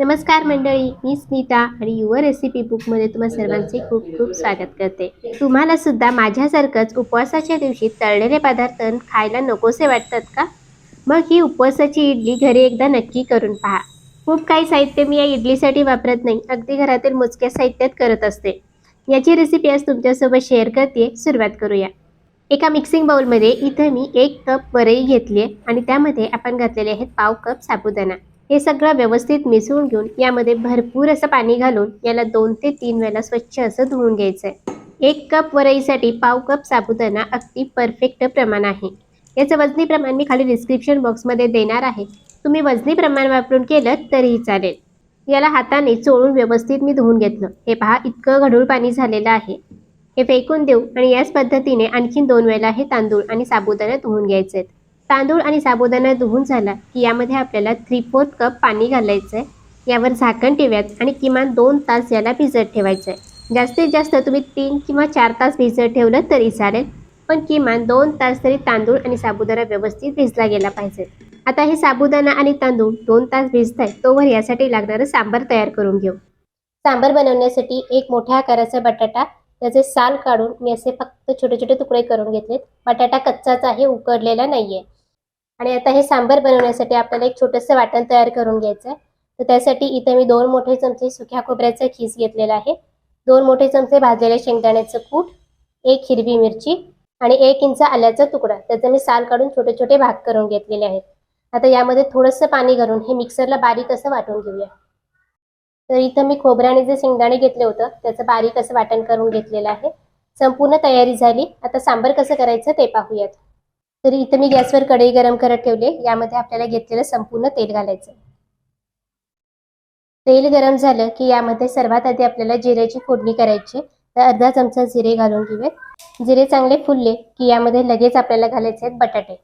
नमस्कार मंडळी मी स्मिता आणि युवर रेसिपी बुकमध्ये तुम्हा सर्वांचे खूप खूप स्वागत करते. तुम्हाला सुद्धा माझ्यासारखंच उपवासाच्या दिवशी तळलेले पदार्थ खायला नकोसे वाटतात का? मग ही उपवासाची इडली घरी एकदा नक्की करून पहा. खूप काही साहित्य मी या इडलीसाठी वापरत नाही अगदी घरातील मोजक्या साहित्यात करत असते. याची रेसिपी आज तुमच्यासोबत शेअर करते सुरुवात करूया. एका मिक्सिंग बाउलमध्ये इथं मी एक कप वरई घेतली आहे आणि त्यामध्ये आपण घातलेले आहेत पाव कप साबुदाणा. हे सगळं व्यवस्थित मिसळून घेऊन यामध्ये भरपूर असं पाणी घालून याला दोन ते तीन वेळा स्वच्छ असं धुवून घ्यायचं आहे एक कप वरईसाठी पाव कप साबुदाणा अगदी परफेक्ट प्रमाण आहे. याचं वजनी प्रमाण मी खाली डिस्क्रिप्शन बॉक्समध्ये देणार आहे. तुम्ही वजनी प्रमाण वापरून केलं तरीही चालेल. याला हाताने चोळून व्यवस्थित मी धुवून घेतलं. हे पहा इतकं गढूळ पाणी झालेलं आहे. हे फेकून देऊ आणि याच पद्धतीने आणखीन दोन वेळा हे तांदूळ आणि साबुदाणा धुवून घ्यायचे आहेत तांदूळ आणि साबुदाणा धुवून झाला की यामध्ये आपल्याला थ्री फोर्थ कप पाणी घालायचं आहे यावर झाकण ठेवायचं आणि किमान दोन तास याला भिजत ठेवायचं आहे जास्तीत जास्त तुम्ही तीन किंवा चार तास भिजत ठेवलं तरी चालेल पण किमान दोन तास तरी तांदूळ आणि साबुदाणा व्यवस्थित भिजला गेला पाहिजे. आता हे साबुदाणा आणि तांदूळ दोन तास भिजत आहे तोवर यासाठी लागणारं सांबार तयार करून घेऊ. सांबार बनवण्यासाठी एक मोठ्या आकाराचा बटाटा त्याचे साल काढून मी असे फक्त छोटे छोटे तुकडे करून घेतलेत. बटाटा कच्चाच आहे उकडलेला नाही आहे आणि आता हे सांबर बनवण्यासाठी आपल्याला एक छोटंसं वाटण तयार करून घ्यायचं आहे तर त्यासाठी इथे मी दोन मोठे चमचे सुक्या खोबऱ्याचा खीस घेतलेला आहे. दोन मोठे चमचे भाजलेले शेंगदाण्याचं कूट एक हिरवी मिरची आणि एक इंच आल्याचा तुकडा. त्याचे मी साल काढून छोटे छोटे भाग करून घेतलेले आहेत. आता यामध्ये थोडंसं पाणी घालून हे मिक्सरला बारीक असं वाटून घेऊया. तर इथं मी खोबऱ्याने जे शेंगदाणे घेतले होतं त्याचं बारीक असं वाटण करून घेतलेलं आहे. संपूर्ण तयारी झाली. आता सांबर कसं करायचं ते पाहूयात. तर इथं मी गॅसवर कढई गरम करत ठेवले यामध्ये आपल्याला घेतलेलं संपूर्ण तेल घालायचं तेल गरम झालं की यामध्ये सर्वात आधी आपल्याला जिऱ्याची फोडणी करायची तर अर्धा चमचा जिरे घालून घेऊयात. जिरे चांगले फुलले की यामध्ये लगेच आपल्याला घालायचे आहेत बटाटे.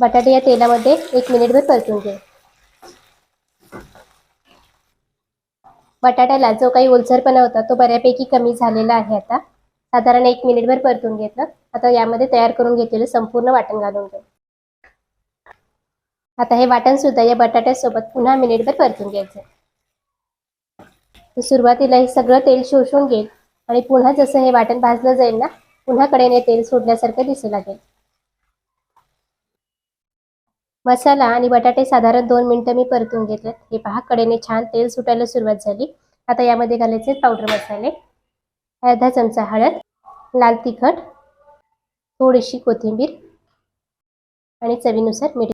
बटाटे या तेलामध्ये एक मिनिटभर परतून घे बटाट्याला जो काही ओलसरपणा होता तो बऱ्यापैकी कमी झालेला आहे आता. साधारण एक मिनिटभर परतून घेतलं. आता यामध्ये तयार करून घेतलेलं संपूर्ण वाटण घालून घे आता हे वाटण सुद्धा या बटाट्यासोबत पुन्हा मिनिटभर परतून घ्यायचं सुरुवातीला हे सगळं तेल शोषून घेईल आणि पुन्हा जसं हे वाटण भाजलं जाईल ना पुन्हा कडेने तेल सोडल्यासारखं दिसू लागेल. मसाला आणि बटाटे साधारण दोन मिनटं मी परतून घेतलेत. हे पहा कडेने छान तेल सुटायला सुरुवात झाली. आता यामध्ये घालायचे पावडर मसाले. अर्धा चमचा हळद लाल तिखट थोडीशी कोथिंबीर आणि चवीनुसार मीठ.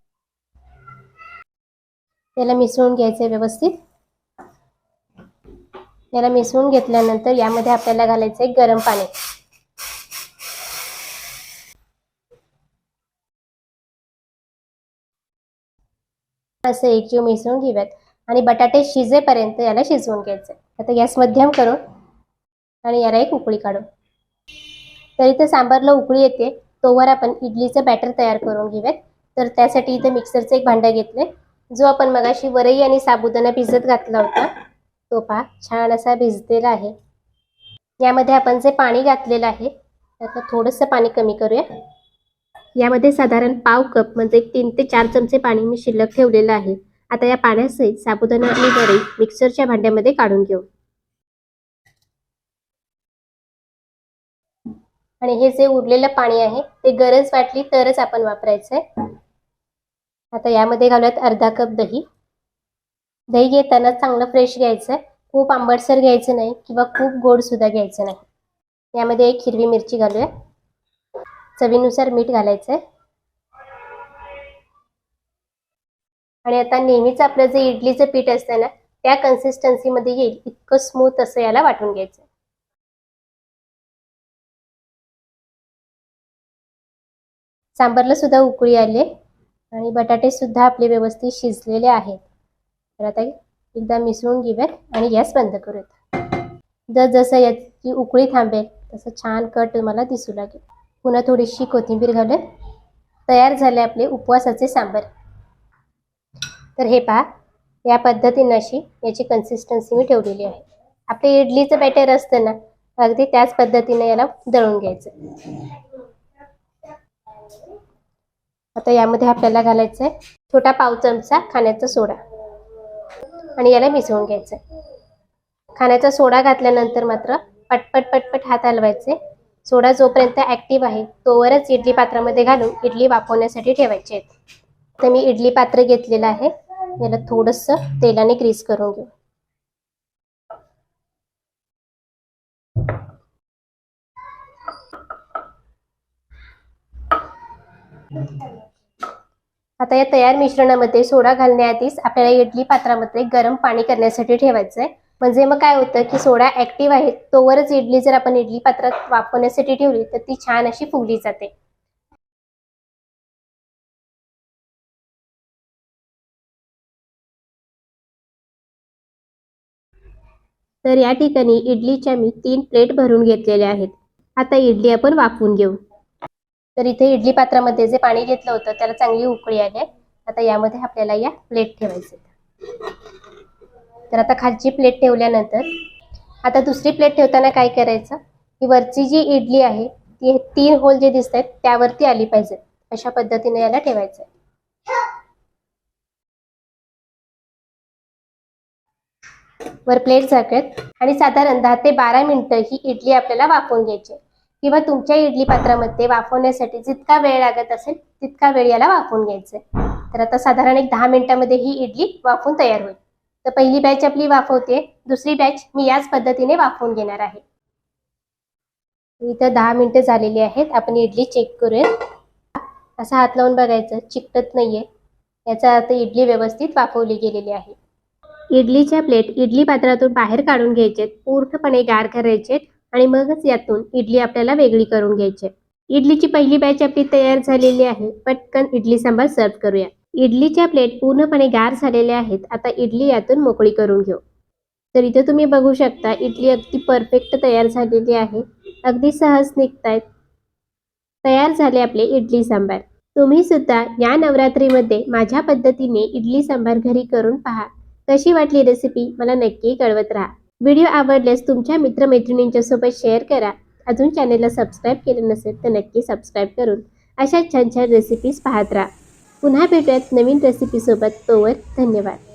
त्याला मिसळून घ्यायचं व्यवस्थित. याला मिसळून घेतल्यानंतर यामध्ये आपल्याला घालायचं आहे गरम पाणी. असं एकजीव मिसळून घेऊयात. आणि बटाटे शिजेपर्यंत याला शिजवून घ्यायचं. आता गॅस मध्यम करून आणि याला एक उकळी काढू तर इथं सांबारला उकळी येते. तोवर आपण इडलीचं बॅटर तयार करून घेऊयात. तर त्यासाठी इथं मिक्सरचं एक भांडं घेतले. जो आपण मगाशी वरई आणि साबुदाणा भिजत घातला होता तो पहा छान असा भिजलेला आहे. यामध्ये आपण जे पाणी घातलेलं आहे त्यातलं थोडंसं पाणी कमी करूया यामध्ये साधारण पाव कप म्हणजे तीन ते चार चमचे पाणी मी शिल्लक ठेवलेलं आहे. आता या पाण्यासहित साबुदाणा आणि वरई मिक्सरच्या भांड्यामध्ये काढून घेऊ. आणि हे जे उरलेलं पाणी आहे ते गरज वाटली तरच आपण वापरायचंय. आता यामध्ये घालूयात अर्धा कप दही. दही घेताना चांगलं फ्रेश घ्यायचं खूप आंबटसर घ्यायचं नाही किंवा खूप गोड सुद्धा घ्यायचं नाही. यामध्ये एक हिरवी मिरची घालूया चवीनुसार मीठ घालायचंय. आणि आता नेहमीच आपलं जे इडलीचं पीठ असतं ना त्या कन्सिस्टन्सीमध्ये येईल इतकं स्मूथ असं याला वाटून घ्यायचं. सांबारला सुद्धा उकळी आले आणि बटाटे सुद्धा आपले व्यवस्थित शिजलेले आहेत. तर आता एकदा मिसळून घेऊयात आणि गॅस बंद करूयात. जर जसं याची उकळी थांबेल तसं छान कट तुम्हाला दिसू लागेल. पुन्हा थोडीशी कोथिंबीर घालून तयार झाले आपले उपवासाचे सांबर. तर हे पहा या पद्धतीनं अशी याची कन्सिस्टन्सी मी ठेवलेली आहे. आपले इडलीचं बॅटर असतं ना अगदी त्याच पद्धतीने याला दळून घ्यायचं. आता यामध्ये आपल्याला घालायचं आहे छोटा पाव चमचा खाण्याचा सोडा. आणि याला मिसळून घ्यायचं खाण्याचा सोडा घातल्यानंतर मात्र पटपट पटपट हात हलवायचे. सोडा जोपर्यंत ॲक्टिव्ह आहे तोवरच इडली पात्रामध्ये घालून इडली वाफवण्यासाठी ठेवायचे आहेत. तर मी इडली पात्र घेतलेलं आहे. याला थोडंसं तेलाने ग्रीस करून घेऊ. आता या तयार मिश्रणामध्ये सोडा घालण्याआधीच आपल्याला इडली पात्रामध्ये गरम पाणी करण्यासाठी ठेवायचं आहे म्हणजे मग काय होतं की सोडा ऍक्टिव्ह आहे तोवरच इडली जर आपण इडली पात्रात वाफवण्यासाठी ठेवली तर ती छान अशी फुगली जाते. तर या ठिकाणी इडलीच्या मी तीन प्लेट भरून घेतलेल्या आहेत. आता इडली आपण वाफवून घेऊ. तर इथे इडली पात्रामध्ये जे पाणी घेतलं होतं त्याला चांगली उकळी आली आहे. आता यामध्ये आपल्याला या प्लेट ठेवायचे तर आता खालची प्लेट ठेवल्यानंतर आता दुसरी प्लेट ठेवताना काय करायचं? ही वरची जी इडली आहे ती तीन होल जे दिसत आहेत त्यावरती आली पाहिजे अशा पद्धतीने याला ठेवायचं आहे वर प्लेट झाकत आणि साधारण दहा ते बारा मिनिटं ही इडली आपल्याला वाफवून घ्यायची. किंवा तुमच्या इडली पात्रामध्ये वाफवण्यासाठी जितका वेळ लागत असेल तितका वेळ याला वाफवून घ्यायचा तर आता साधारण एक दहा मिनिटामध्ये ही इडली वाफून तयार होईल. तर पहिली बॅच आपली वाफवते. दुसरी बॅच मी याच पद्धतीने वाफवून घेणार आहे. इथं दहा मिनिटं झालेली आहेत. आपण इडली चेक करूयात. असा हात लावून बघायचं. चिकटत नाहीये. याचा अर्थ इडली व्यवस्थित वाफवली गेलेली आहे. इडलीच्या प्लेट इडली पात्रातून बाहेर काढून घ्यायचे पूर्णपणे गार करायचे आणि मगच यातून इडली आपल्याला वेगळी करून घ्यायची इडलीची पहिली बॅच आपली तयार झालेली आहे. पटकन इडली सांबार सर्व करूया इडलीच्या प्लेट पूर्णपणे गार झालेल्या आहेत. आता इडली यातून मोकळी करून घेऊ. तर इथे तुम्ही बघू शकता इडली अगदी परफेक्ट तयार झालेली आहे. अगदी सहज निघतायत. तयार झाले आपले इडली सांबार. तुम्ही सुद्धा या नवरात्रीमध्ये माझ्या पद्धतीने इडली सांबार घरी करून पहा. कशी वाटली रेसिपी मला नक्की कळवत राहा. व्हिडिओ आवडल्यास तुमच्या मित्रमैत्रिणींच्या सोबत शेअर करा. अजून चॅनेलला सबस्क्राईब केलं नसेल तर नक्की सबस्क्राईब करून अशा छान छान रेसिपीज पाहत राहा. पुन्हा भेटूयात नवीन रेसिपीसोबत तोवर धन्यवाद.